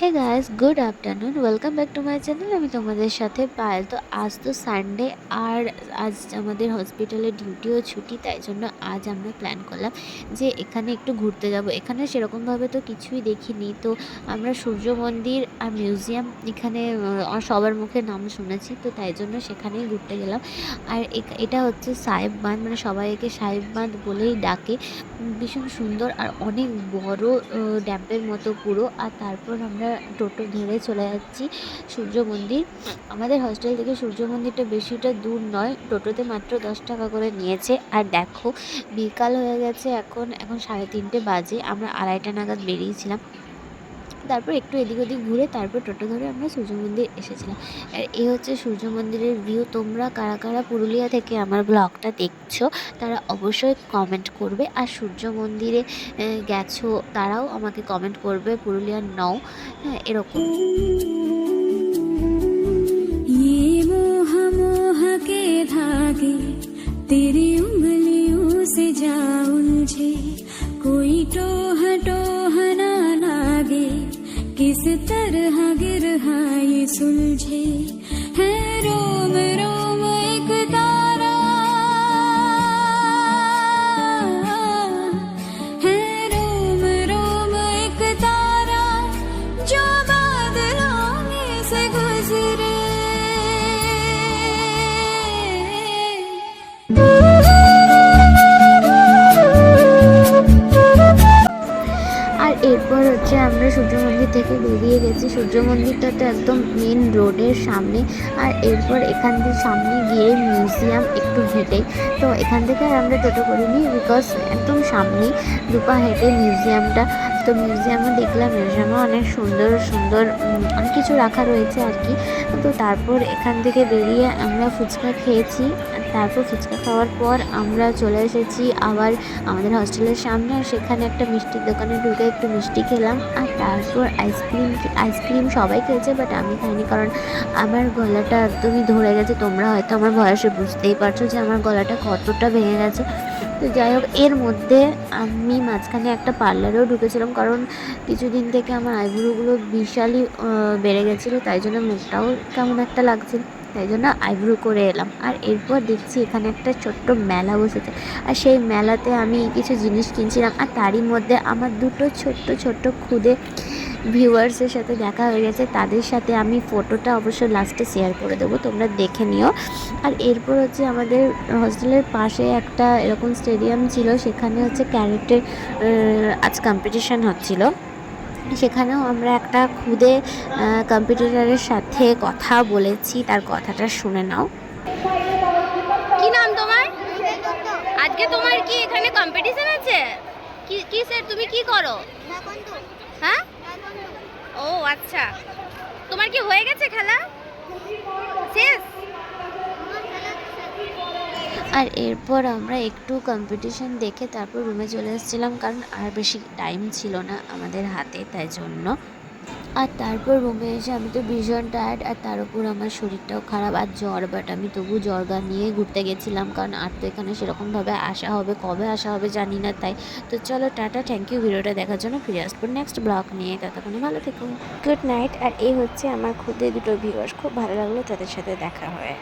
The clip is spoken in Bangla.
Hey guys good afternoon welcome back to my channel আমি তোমাদের সাথে পায়েল। তো আজ তো সানডে আর আজ আমাদের হসপিটালে ডিউটিও ছুটি, তাই জন্য আজ আমরা প্ল্যান করলাম যে এখানে একটু ঘুরতে যাব। এখানে সেরকমভাবে তো কিছুই দেখিনি। তো আমরা সূর্য মন্দির আর মিউজিয়াম এখানে সবার মুখে নাম শুনেছি। তো তাই জন্য সেখানেই ঘুরতে গেলাম। আর এটা হচ্ছে সাহেব বাঁধ। মানে সবাই একে সাহেব বাঁধ বলেই ডাকে। ভীষণ সুন্দর আর অনেক বড় ড্যাম্পের মতো পুরো। আর তারপর আমরা টোটো ধরে চলে যাচ্ছি সূর্য মন্দির। আমাদের হস্টেল থেকে সূর্য মন্দিরটা বেশিটা দূর নয়, টোটোতে মাত্র দশ টাকা করে নিয়েছে। আর দেখো, বিকাল হয়ে গেছে এখন এখন সাড়ে তিনটে বাজে, আমরা আড়াইটা নাগাদ বেরিয়েছিলাম। তারপর একটু এদিক ওদিক ঘুরে তারপর টোটো ধরে আমরা সূর্য মন্দির এসেছিলাম। আর এই হচ্ছে সূর্য মন্দিরের ভিউ তোমরা কারা কারা পুরুলিয়া থেকে আমার ব্লগটা দেখছ, তারা অবশ্যই কমেন্ট করবে। আর সূর্য মন্দিরে গেছো, তারাও আমাকে কমেন্ট করবে, পুরুলিয়ার নও। হ্যাঁ এরকম। किस तरह गिरहा ये सुलझे है रोम रोम एक तारा है रोम रोम एक तारा जो बादलों में से गुजरे আর এরপর হচ্ছে আমরা সূর্য মন্দির থেকে বেরিয়ে গেছি। সূর্য মন্দিরটা তো একদম মেন রোডের সামনে। আর এরপর এখান থেকে সামনে গিয়ে মিউজিয়াম একটু হেঁটে। তো এখান থেকে আর আমরা টোটো করিনি বিকজ একদম সামনেই দুপা হেঁটে মিউজিয়ামটা তো মিউজিয়ামে দেখলাম মিউজিয়ামে অনেক সুন্দর সুন্দর অনেক কিছু রাখা রয়েছে আর কি। তো তারপর এখান থেকে বেরিয়ে আমরা ফুচকা খেয়েছি। তারপর ফুচকা খাওয়ার পর আমরা চলে এসেছি আবার আমাদের হস্টেলের সামনে। সেখানে একটা মিষ্টির দোকানে ঢুকে একটু মিষ্টি খেলাম। আর তারপর আইসক্রিম আইসক্রিম সবাই খেয়েছে বাট আমি খাইনি কারণ আমার গলাটা একদমই ধরে গেছে। তোমরা হয়তো আমার বয়সে বুঝতেই পারছ যে আমার গলাটা কতটা ভেঙে গেছে। তো যাই হোক, এর মধ্যে আমি মাঝখানে একটা পার্লারেও ঢুকেছিলাম, কারণ কিছুদিন থেকে আমার আইব্রোগুলো বিশালই বেড়ে গেছিল, তাই জন্য মুখটাও কেমন একটা লাগছিল, তাই জন্য আইব্রো করে এলাম। আর এরপর দেখছি এখানে একটা ছোট্ট মেলা বসেছে, আর সেই মেলাতে আমি কিছু জিনিস কিনছিলাম, আর তারই মধ্যে আমার দুটো ছোট্ট ছোট্ট খুদে ভিউয়ার্সের সাথে দেখা হয়ে গেছে তাদের সাথে আমি ফটোটা অবশ্য লাস্টে শেয়ার করে দেবো তোমরা দেখে নিও। আর এরপর হচ্ছে আমাদের হস্টেলের পাশে একটা এরকম স্টেডিয়াম ছিল সেখানে হচ্ছে ক্যারেটের আজ কম্পিটিশান হচ্ছিল। সেখানেও আমরা একটা খুদে কম্পিটিটারের সাথে কথা বলেছি তার কথাটা শুনে নাও। কি নাম তোমার? আজকে তোমার কি এখানে কম্পিটিশন আছে? কি কি স্যার তুমি কি করো? হ্যাঁ? আচ্ছা তোমার কি হয়ে গেছে খেলা? শেষ আর এরপর আমরা একটু কম্পিটিশন দেখে তারপর রুমে চলে এসেছিলাম, কারণ আর বেশি টাইম ছিল না আমাদের হাতে, তাই জন্য আর তারপর রুমে এসে আমি তো ভীষণ টায়ার্ড আর তার উপর আমার শরীরটাও খারাপ আর জ্বর বাট আমি তবু জ্বরগা নিয়ে ঘুরতে গেছিলাম, কারণ আর তো এখানে সেরকমভাবে আসা হবে, কবে আসা হবে জানি না তাই। তো চলো টাটা থ্যাংক ইউ ভিডিওটা দেখার জন্য ফিরে আসব নেক্সট ব্লগ নিয়ে। ততক্ষণে ভালো থেকো। গুড নাইট আর এই হচ্ছে আমার খুদে দুটো ভিউয়ার্স খুব ভালো লাগল তাদের সাথে দেখা হয়।